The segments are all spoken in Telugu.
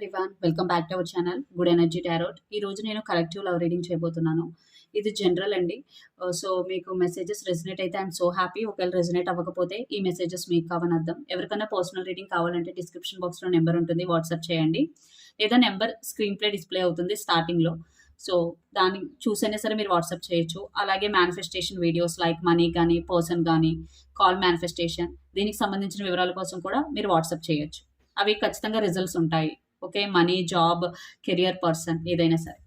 Everyone welcome back to our channel good energy tarot ఈ రోజు నేను కలెక్టివ్ లవ్ రీడింగ్ చేయబోతున్నాను. ఇది జనరల్ అండి. Uh, సో మీకు మెసేజెస్ రెజినేట్ అయితే ఐఎమ్ సో హ్యాపీ ఒకవేళ రెజినేట్ అవ్వకపోతే ఈ మెసేజెస్ మీకు కావని అర్థం. ఎవరికైనా పర్సనల్ రీడింగ్ కావాలంటే డిస్క్రిప్షన్ బాక్స్లో నెంబర్ ఉంటుంది వాట్సాప్ చేయండి. లేదా నెంబర్ స్క్రీన్ ప్లే డిస్ప్లే అవుతుంది స్టార్టింగ్లో సో దాన్ని చూసైనా సరే మీరు వాట్సాప్ చేయొచ్చు. అలాగే మేనిఫెస్టేషన్ వీడియోస్ లైక్ మనీ కానీ పర్సన్ కానీ కాల్ మేనిఫెస్టేషన్ దీనికి సంబంధించిన వివరాల కోసం కూడా మీరు వాట్సాప్ చేయొచ్చు. అవి ఖచ్చితంగా రిజల్ట్స్ ఉంటాయి. Okay money job career person ఏదైనా సరే.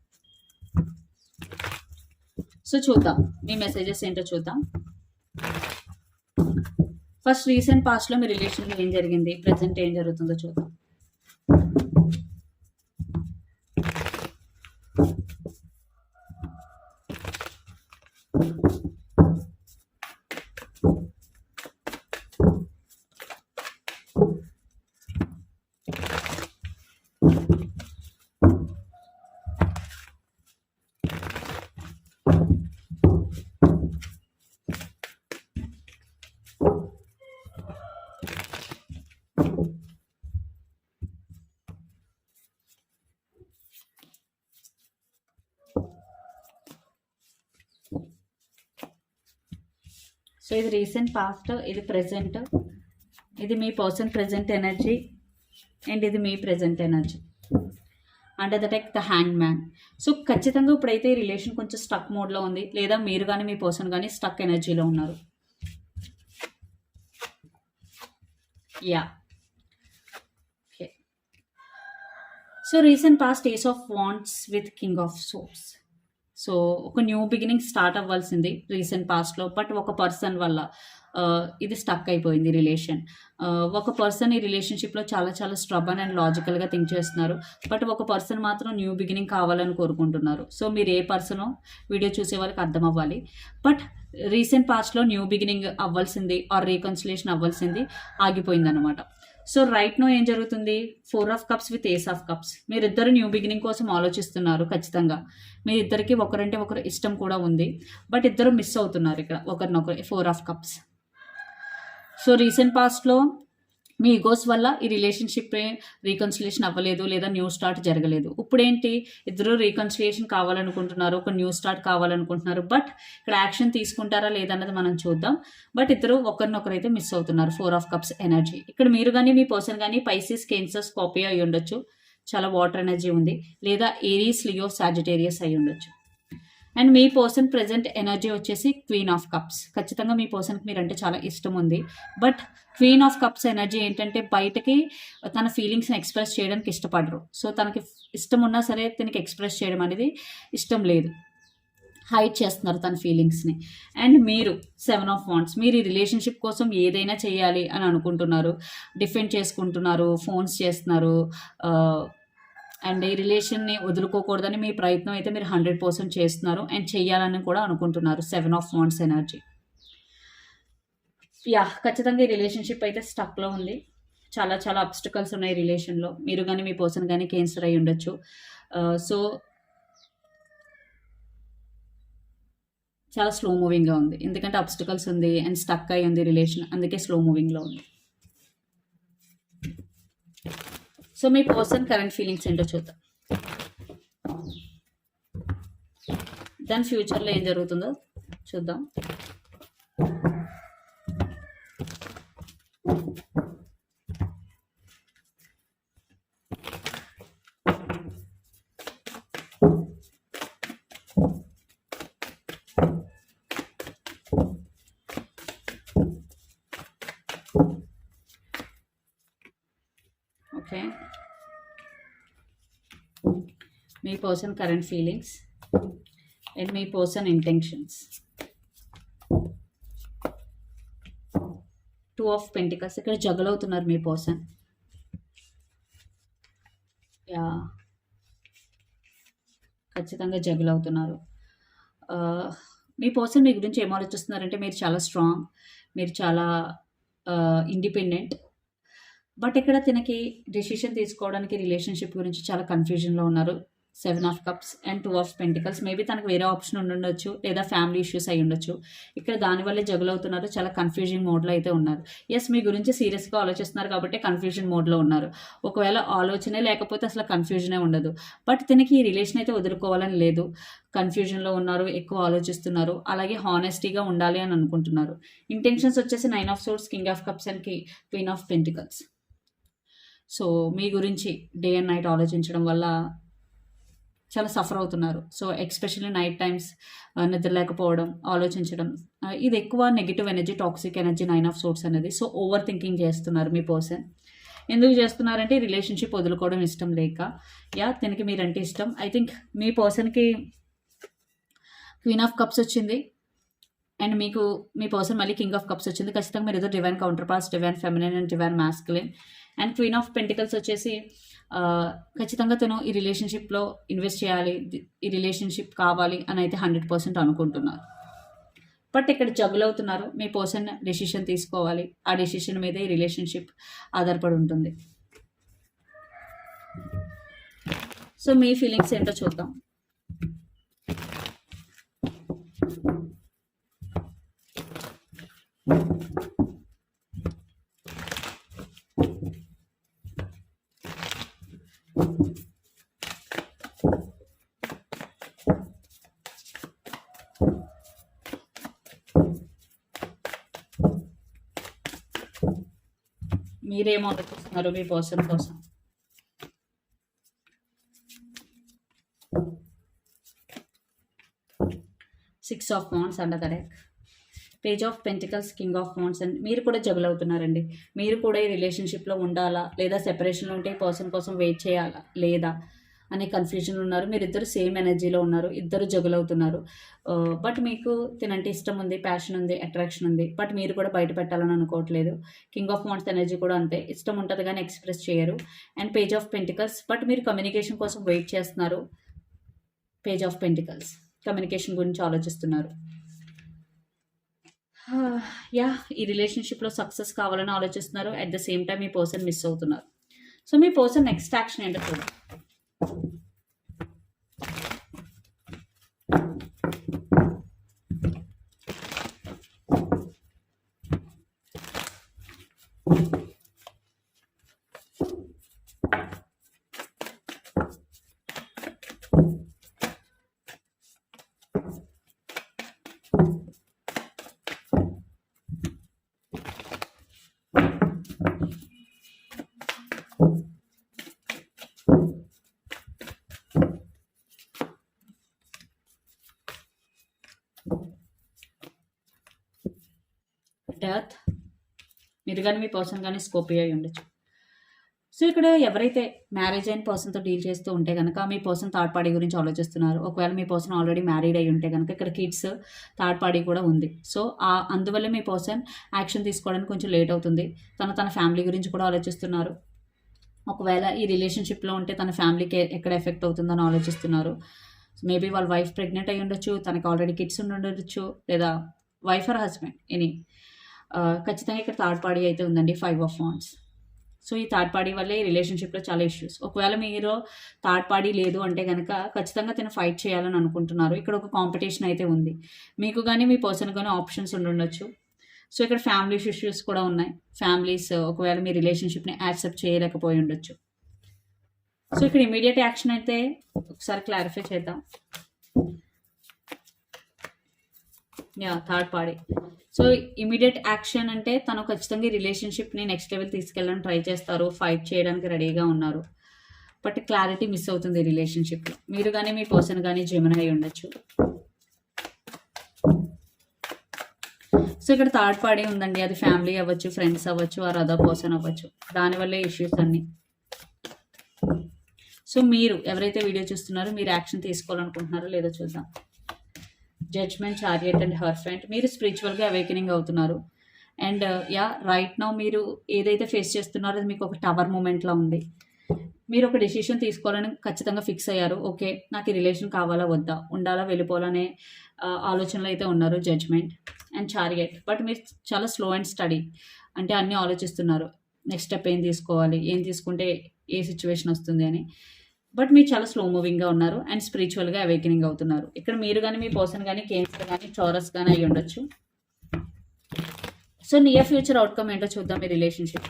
సో చూద్దాం మీ మెసేజెస్ ఏంటో చూద్దాం. ఫస్ట్ రీసెంట్ పాస్ట్లో మీ రిలేషన్లో ఏం జరిగింది ప్రజెంట్ ఏం జరుగుతుందో చూద్దాం. సో ఇది రీసెంట్ పాస్ట్ ఇది ప్రజెంట్ ఇది మీ పర్సన్ ప్రజెంట్ ఎనర్జీ అండ్ ఇది మీ present energy. And the tech the hand man. So ఖచ్చితంగా ఇప్పుడైతే ఈ రిలేషన్ కొంచెం స్టక్ మోడ్లో ఉంది. లేదా మీరు కానీ మీ పర్సన్ కానీ స్టక్ ఎనర్జీలో ఉన్నారు. Yeah okay so recent past ace of wands with king of swords so ఒక న్యూ బిగినింగ్ స్టార్ట్ అవ్వాల్సింది రీసెంట్ పాస్ట్లో బట్ ఒక పర్సన్ వల్ల ఇది స్టక్ అయిపోయింది రిలేషన్. ఒక పర్సన్ ఈ రిలేషన్షిప్లో చాలా చాలా స్ట్రబన్ అండ్ లాజికల్గా థింక్ చేస్తున్నారు బట్ ఒక పర్సన్ మాత్రం న్యూ బిగినింగ్ కావాలని కోరుకుంటున్నారు. సో మీరు ఏ పర్సనో వీడియో చూసే వాళ్ళకి అర్థం అవ్వాలి బట్ రీసెంట్ పాస్ట్లో న్యూ బిగినింగ్ అవ్వాల్సింది ఆర్ రీకన్సిలేషన్ అవ్వాల్సింది ఆగిపోయింది అనమాట సో రైట్ నో ఏం జరుగుతుంది? Four of cups with ace of cups. మీరిద్దరు న్యూ బిగినింగ్ కోసం ఆలోచిస్తున్నారు ఖచ్చితంగా. మీ ఇద్దరికి ఒకరంటే ఒకరు ఇష్టం కూడా ఉంది. బట్ ఇద్దరు మిస్ అవుతున్నారు ఇక్కడ. ఒకరినొకరు four of cups. So recent పాస్ట్లో మీ ఈగోస్ వల్ల ఈ రిలేషన్షిప్ రీకన్సిలేషన్ అవ్వలేదు లేదా న్యూ స్టార్ట్ జరగలేదు. ఇప్పుడు ఏంటి ఇద్దరు రీకన్సిలేషన్ కావాలనుకుంటున్నారు ఒక న్యూ స్టార్ట్ కావాలనుకుంటున్నారు బట్ ఇక్కడ యాక్షన్ తీసుకుంటారా లేదన్నది మనం చూద్దాం. బట్ ఇద్దరు ఒకరినొకరు అయితే మిస్ అవుతున్నారు ఫోర్ ఆఫ్ కప్స్ ఎనర్జీ. ఇక్కడ మీరు కానీ మీ పర్సన్ కానీ పైసిస్ కేన్సర్ కాపీ అయి ఉండొచ్చు చాలా వాటర్ ఎనర్జీ ఉంది. లేదా ఏరియస్ లియో సాజిటేరియస్ అయి ఉండొచ్చు అండ్ మీ పర్సన్ ప్రజెంట్ ఎనర్జీ వచ్చేసి క్వీన్ ఆఫ్ కప్స్. ఖచ్చితంగా మీ పర్సన్కి మీరంటే చాలా ఇష్టం ఉంది. But queen of cups energy ఏంటంటే బయటకి తన ఫీలింగ్స్ని ఎక్స్ప్రెస్ చేయడానికి ఇష్టపడరు. సో తనకి ఇష్టం ఉన్నా సరే తనకి ఎక్స్ప్రెస్ చేయడం అనేది ఇష్టం లేదు. హైడ్ చేస్తున్నారు తన ఫీలింగ్స్ని. అండ్ మీరు సెవెన్ ఆఫ్ వాంట్స్ మీరు ఈ రిలేషన్షిప్ కోసం ఏదైనా చేయాలి అని అనుకుంటున్నారు. డిఫెండ్ చేసుకుంటున్నారు ఫోన్స్ చేస్తున్నారు అండ్ ఈ రిలేషన్ని వదులుకోకూడదని మీ ప్రయత్నం అయితే మీరు హండ్రెడ్ పర్సెంట్ చేస్తున్నారు అండ్ చెయ్యాలని కూడా అనుకుంటున్నారు. Seven of wands energy. Yeah ఖచ్చితంగా ఈ రిలేషన్షిప్ అయితే స్టక్లో ఉంది. చాలా చాలా అబ్స్టికల్స్ ఉన్నాయి రిలేషన్లో. మీరు కానీ మీ పర్సన్ కానీ క్యాన్సర్ అయి ఉండొచ్చు. సో చాలా స్లో మూవింగ్గా ఉంది. ఎందుకంటే అబ్స్టికల్స్ ఉంది అండ్ స్టక్ అయి ఉంది రిలేషన్. అందుకే స్లో మూవింగ్లో ఉంది. సో మీ పర్సన్ కరెంట్ ఫీలింగ్స్ ఏంటో చూద్దాం. దాని ఫ్యూచర్లో ఏం జరుగుతుందో చూద్దాం. మీ person current feelings and me person intentions two of pentacles ఇక్కడ జగల్ అవుతున్నారు మీ పర్సన్ యా ఖచ్చితంగా జగల్ అవుతున్నారు uh, మీ పర్సన్ మీ గురించి ఏం ఆలోచిస్తున్నారంటే మీరు చాలా స్ట్రాంగ్ మీరు చాలా ఇండిపెండెంట్ బట్ ఇక్కడ తనకి డెసిషన్ తీసుకోవడానికి రిలేషన్షిప్ గురించి చాలా కన్ఫ్యూజన్లో ఉన్నారు. Seven of cups and two of pentacles maybe తనకు వేరే ఆప్షన్ ఉండొచ్చు లేదా ఫ్యామిలీ ఇష్యూస్ అయి ఉండొచ్చు ఇక్కడ దానివల్లే జగులు అవుతున్నారు చాలా కన్ఫ్యూజింగ్ మోడ్లో అయితే ఉన్నారు. ఎస్ మీ గురించి సీరియస్గా ఆలోచిస్తున్నారు కాబట్టి కన్ఫ్యూజన్ మోడ్లో ఉన్నారు. ఒకవేళ ఆలోచనే లేకపోతే అసలు కన్ఫ్యూజనే ఉండదు. బట్ తనకి ఈ రిలేషన్ అయితే వదులుకోవాలని లేదు. కన్ఫ్యూజన్లో ఉన్నారు ఎక్కువ ఆలోచిస్తున్నారు. అలాగే హానెస్టీగా ఉండాలి అని అనుకుంటున్నారు. ఇంటెన్షన్స్ వచ్చేసి nine of swords king of cups and queen of pentacles so మీ గురించి డే అండ్ నైట్ ఆలోచించడం వల్ల చాలా సఫర్ అవుతున్నారు. సో ఎక్స్పెషల్లీ నైట్ టైమ్స్ నిద్ర లేకపోవడం ఆలోచించడం ఇది ఎక్కువ negative energy toxic energy nine of swords అనేది. సో ఓవర్ థింకింగ్ చేస్తున్నారు మీ పర్సన్ ఎందుకు చేస్తున్నారంటే రిలేషన్షిప్ వదులుకోవడం ఇష్టం లేక. యా దీనికి మీరంటే ఇష్టం. ఐ థింక్ మీ పర్సన్కి క్వీన్ ఆఫ్ కప్స్ వచ్చింది. అండ్ మీకు మీ పర్సన్ మళ్ళీ కింగ్ ఆఫ్ కప్స్ వచ్చింది. ఖచ్చితంగా మీరు ఏదో divine counterpart divine feminine and divine masculine and queen of pentacles వచ్చేసి ఖచ్చితంగా తను ఈ రిలేషన్షిప్లో ఇన్వెస్ట్ చేయాలి ఈ రిలేషన్షిప్ కావాలి అని అయితే హండ్రెడ్ పర్సెంట్ అనుకుంటున్నారు. బట్ ఇక్కడ జగులు అవుతున్నారు. మీ పర్సన్ డెసిషన్ తీసుకోవాలి. ఆ డెసిషన్ మీద ఈ రిలేషన్షిప్ ఆధారపడి ఉంటుంది. సో మీ ఫీలింగ్స్ ఏంటో చూద్దాం. మీరేం ఆలోచిస్తున్నారు మీ పర్సన్ కోసం. Six of wands and the deck page of pentacles king of wands and మీరు కూడా జగుల్ అవుతున్నారండి. మీరు కూడా ఈ రిలేషన్షిప్లో ఉండాలా? లేదా సెపరేషన్లో ఉంటే ఈ పర్సన్ కోసం వెయిట్ చేయాలా? లేదా అనే కన్ఫ్యూజన్ ఉన్నారు. మీరు ఇద్దరు సేమ్ ఎనర్జీలో ఉన్నారు. ఇద్దరు జగులవుతున్నారు. బట్ మీకు తినంటే ఇష్టం ఉంది ప్యాషన్ ఉంది అట్రాక్షన్ ఉంది. బట్ మీరు కూడా బయట పెట్టాలని అనుకోవట్లేదు. కింగ్ ఆఫ్ వాన్స్ ఎనర్జీ కూడా అంతే. ఇష్టం ఉంటుంది కానీ ఎక్స్ప్రెస్ చేయరు. And page of pentacles but మీరు కమ్యూనికేషన్ కోసం వెయిట్ చేస్తున్నారు. పేజ్ ఆఫ్ పెంటికల్స్ కమ్యూనికేషన్ గురించి ఆలోచిస్తున్నారు. యా ఈ రిలేషన్షిప్లో సక్సెస్ కావాలని ఆలోచిస్తున్నారు. అట్ ద సేమ్ టైం మీ పర్సన్ మిస్ అవుతున్నారు. సో మీ పర్సన్ నెక్స్ట్ యాక్షన్ ఏంటో చూడండి you. మీరు కానీ మీ పర్సన్ కానీ స్కోపీ అయ్యి ఉండొచ్చు. సో ఇక్కడ ఎవరైతే మ్యారేజ్ అయిన పర్సన్తో డీల్ చేస్తూ ఉంటే కనుక మీ పర్సన్ థర్డ్ పార్టీ గురించి ఆలోచిస్తున్నారు. ఒకవేళ మీ పర్సన్ ఆల్రెడీ మ్యారీడ్ అయి ఉంటే కనుక ఇక్కడ కిడ్స్ థర్డ్ పార్టీ కూడా ఉంది. సో ఆ అందువల్ల మీ పర్సన్ యాక్షన్ తీసుకోవడానికి కొంచెం లేట్ అవుతుంది. తను తన ఫ్యామిలీ గురించి కూడా ఆలోచిస్తున్నారు. ఒకవేళ ఈ రిలేషన్షిప్లో ఉంటే తన ఫ్యామిలీకి ఎక్కడ ఎఫెక్ట్ అవుతుందని ఆలోచిస్తున్నారు. మేబీ వాళ్ళ వైఫ్ ప్రెగ్నెంట్ అయి ఉండొచ్చు తనకి ఆల్రెడీ కిడ్స్ ఉండి ఉండొచ్చు లేదా వైఫ్ ఆర్ హస్బెండ్ ఎనీ ఖచ్చితంగా ఇక్కడ థర్డ్ పార్టీ అయితే ఉందండి ఫైవ్ ఆఫ్ వాన్స్ సో ఈ థర్డ్ పార్టీ వల్లే ఈ రిలేషన్షిప్లో చాలా ఇష్యూస్ ఒకవేళ మీరు థర్డ్ పార్టీ లేదు అంటే కనుక ఖచ్చితంగా తను ఫైట్ చేయాలని అనుకుంటున్నారు. ఇక్కడ ఒక కాంపిటీషన్ అయితే ఉంది. మీకు కానీ మీ పర్సన్ కానీ ఆప్షన్స్ ఉండుండొచ్చు సో ఇక్కడ ఫ్యామిలీస్ ఇష్యూస్ కూడా ఉన్నాయి. ఫ్యామిలీస్ ఒకవేళ మీ రిలేషన్షిప్ని యాక్సెప్ట్ చేయలేకపోయి ఉండొచ్చు. సో ఇక్కడ ఇమీడియట్ యాక్షన్ అయితే ఒకసారి క్లారిఫై చేద్దాం. Yeah third party so immediate action అంటే తను ఖచ్చితంగా రిలేషన్షిప్ని నెక్స్ట్ లెవెల్ తీసుకెళ్ళడానికి ట్రై చేస్తారు ఫైట్ చేయడానికి రెడీగా ఉన్నారు. బట్ క్లారిటీ మిస్ అవుతుంది రిలేషన్షిప్ రిలేషన్షిప్లో మీరు కానీ మీ పర్సన్ కానీ జెమిన్ అయి ఉండొచ్చు. సో ఇక్కడ థర్డ్ పార్టీ ఉందండి. అది ఫ్యామిలీ అవ్వచ్చు ఫ్రెండ్స్ అవ్వచ్చు ఆర్ అదర్ పర్సన్ అవ్వచ్చు. దానివల్లే ఇష్యూస్ అన్నీ. సో మీరు ఎవరైతే వీడియో చూస్తున్నారో మీరు యాక్షన్ తీసుకోవాలనుకుంటున్నారో లేదో చూద్దాం. జడ్జ్మెంట్ చారియట్ అండ్ హర్ఫెంట్ మీరు స్పిరిచువల్గా అవేకనింగ్ అవుతున్నారు. అండ్ యా రైట్ నౌ మీరు ఏదైతే ఫేస్ చేస్తున్నారో అది మీకు ఒక టవర్ మూమెంట్లో ఉంది. మీరు ఒక డెసిషన్ తీసుకోవాలని ఖచ్చితంగా ఫిక్స్ అయ్యారు. ఓకే నాకు ఈ రిలేషన్ కావాలా వద్దా? ఉండాలా వెళ్ళిపోవాలనే ఆలోచనలు ఆలోచనలో అయితే ఉన్నారు జడ్జ్మెంట్ అండ్ చారియట్ బట్ మీరు చాలా స్లో అండ్ స్టడీ అంటే అన్నీ ఆలోచిస్తున్నారు. నెక్స్ట్ స్టెప్ ఏం తీసుకోవాలి? ఏం తీసుకుంటే ఏ సిచ్యువేషన్ వస్తుంది అని. బట్ మీరు చాలా స్లో మూవింగ్గా ఉన్నారు అండ్ స్పిరిచువల్గా అవేకనింగ్ అవుతున్నారు. ఇక్కడ మీరు కానీ మీ పర్సన్ కానీ కేన్సర్ కానీ చౌరస్ కానీ అయ్యి ఉండొచ్చు సో నియర్ ఫ్యూచర్ అవుట్కమ్ ఏంటో చూద్దాం మీ relationship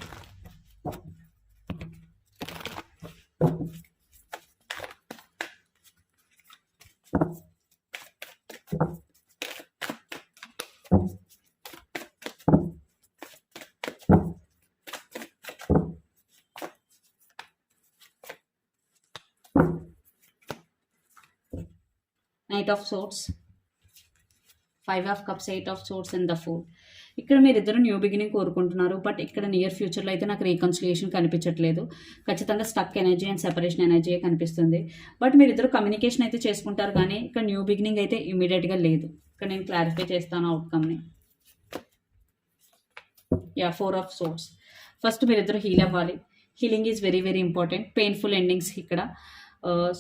eight of swords five of cups eight of swords and the four ఇక్కడ మీరు ఇద్దరు న్యూ బిగినింగ్ కోరుకుంటున్నారు బట్ ఇక్కడ నియర్ ఫ్యూచర్లో అయితే నాకు రీకన్సిలియేషన్ కనిపించట్లేదు. ఖచ్చితంగా stuck energy and separation energy కనిపిస్తుంది. బట్ మీరు ఇద్దరు కమ్యూనికేషన్ అయితే చేసుకుంటారు కానీ ఇక్కడ న్యూ బిగినింగ్ అయితే ఇమీడియట్గా లేదు. ఇక్కడ నేను క్లారిఫై చేస్తాను అవుట్కమ్ని yeah four of swords first మీరిద్దరు హీల్ అవ్వాలి. Healing is very very important painful endings ఇక్కడ.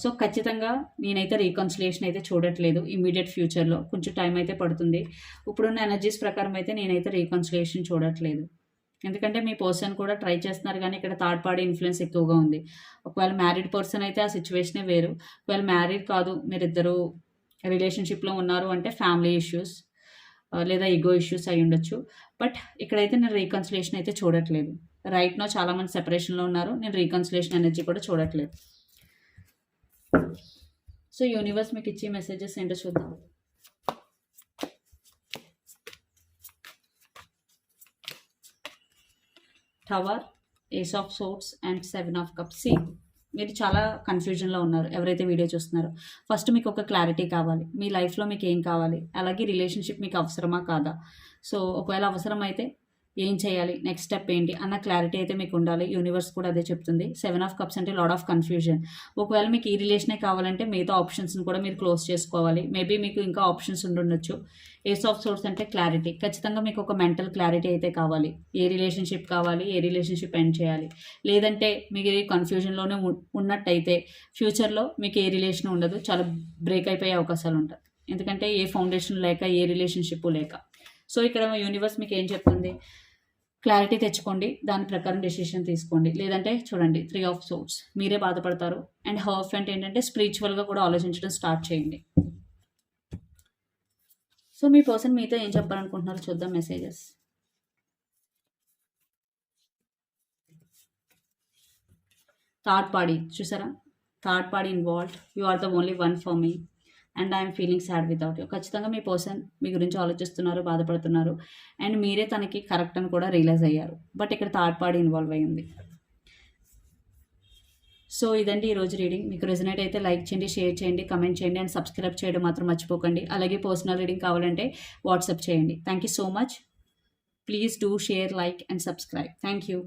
సో ఖచ్చితంగా నేనైతే రీకన్సిలేషన్ అయితే చూడట్లేదు ఇమీడియట్ ఫ్యూచర్లో కొంచెం టైం అయితే పడుతుంది. ఇప్పుడున్న ఎనర్జీస్ ప్రకారం అయితే నేనైతే రీకన్సిలేషన్ చూడట్లేదు. ఎందుకంటే మీ పర్సన్ కూడా ట్రై చేస్తున్నారు కానీ ఇక్కడ థర్డ్ పార్టీ ఇన్ఫ్లుయెన్స్ ఎక్కువగా ఉంది. ఒకవేళ మ్యారీడ్ పర్సన్ అయితే ఆ సిచ్యువేషనే వేరు. ఒకవేళ మ్యారీడ్ కాదు మీరిద్దరూ రిలేషన్షిప్లో ఉన్నారు అంటే ఫ్యామిలీ ఇష్యూస్ లేదా ఈగో ఇష్యూస్ అయి ఉండొచ్చు. బట్ ఇక్కడైతే నేను రీకన్సిలేషన్ అయితే చూడట్లేదు. రైట్ నో చాలామంది సెపరేషన్లో ఉన్నారు. నేను రీకన్సిలేషన్ ఎనర్జీ కూడా చూడట్లేదు. సో యూనివర్స్ మీకు ఇచ్చే మెసేజెస్ ఏంటో చూద్దాం. Tower ace of swords and seven of cups C మీరు చాలా కన్ఫ్యూజన్లో ఉన్నారు ఎవరైతే వీడియో చూస్తున్నారో. ఫస్ట్ మీకు ఒక క్లారిటీ కావాలి. మీ లైఫ్లో మీకు ఏం కావాలి? అలాగే రిలేషన్షిప్ మీకు అవసరమా కాదా? సో ఒకవేళ అవసరం అయితే ఏం చేయాలి? నెక్స్ట్ స్టెప్ ఏంటి? అన్న క్లారిటీ అయితే మీకు ఉండాలి. యూనివర్స్ కూడా అదే చెప్తుంది. సెవెన్ ఆఫ్ కప్స్ అంటే లాడ్ ఆఫ్ కన్ఫ్యూజన్ ఒకవేళ మీకు ఈ రిలేషనే కావాలంటే మిగతా ఆప్షన్స్ని కూడా మీరు క్లోజ్ చేసుకోవాలి. మేబీ మీకు ఇంకా ఆప్షన్స్ ఉండుండొచ్చు. ఏస్ ఆఫ్ సోర్స్ అంటే క్లారిటీ ఖచ్చితంగా మీకు ఒక మెంటల్ క్లారిటీ అయితే కావాలి. ఏ రిలేషన్షిప్ కావాలి? ఏ రిలేషన్షిప్ ఎండ్ చేయాలి? లేదంటే మీకు ఏ కన్ఫ్యూజన్లోనే ఉన్నట్టయితే ఫ్యూచర్లో మీకు ఏ రిలేషన్ ఉండదు. చాలా బ్రేక్ అయిపోయే అవకాశాలు ఉంటాయి. ఎందుకంటే ఏ ఫౌండేషన్ లేక ఏ రిలేషన్షిప్ లేక. సో ఇక్కడ యూనివర్స్ మీకు ఏం చెప్తుంది? క్లారిటీ తెచ్చుకోండి దాని ప్రకారం డెసిషన్ తీసుకోండి. లేదంటే చూడండి త్రీ ఆఫ్ సోర్స్ మీరే బాధపడతారు. అండ్ హర్ఫ్ అంటే ఏంటంటే స్పిరిచువల్గా కూడా ఆలోచించడం స్టార్ట్ చేయండి. సో మీ పర్సన్ మీతో ఏం చెప్పాలనుకుంటున్నారో చూద్దాం మెసేజెస్ థర్డ్ పార్టీ చూసారా? Third party involve you are the only one for me and I'm feeling sad without you ఖచ్చితంగా మీ పర్సన్ మీ గురించి ఆలోచిస్తున్నారు బాధపడుతున్నారు. అండ్ మీరే తనకి కరెక్ట్ అని కూడా రియలైజ్ అయ్యారు. బట్ ఇక్కడ థర్డ్ పార్టీ ఇన్వాల్వ్ అయ్యింది సో ఇదండి ఈరోజు రీడింగ్ మీకు రెజనేట్ అయితే లైక్ చేయండి షేర్ చేయండి కమెంట్ చేయండి అండ్ సబ్స్క్రైబ్ చేయడం మాత్రం మర్చిపోకండి. అలాగే పర్సనల్ రీడింగ్ కావాలంటే వాట్సాప్ చేయండి. Thank you so much please do share like and subscribe thank you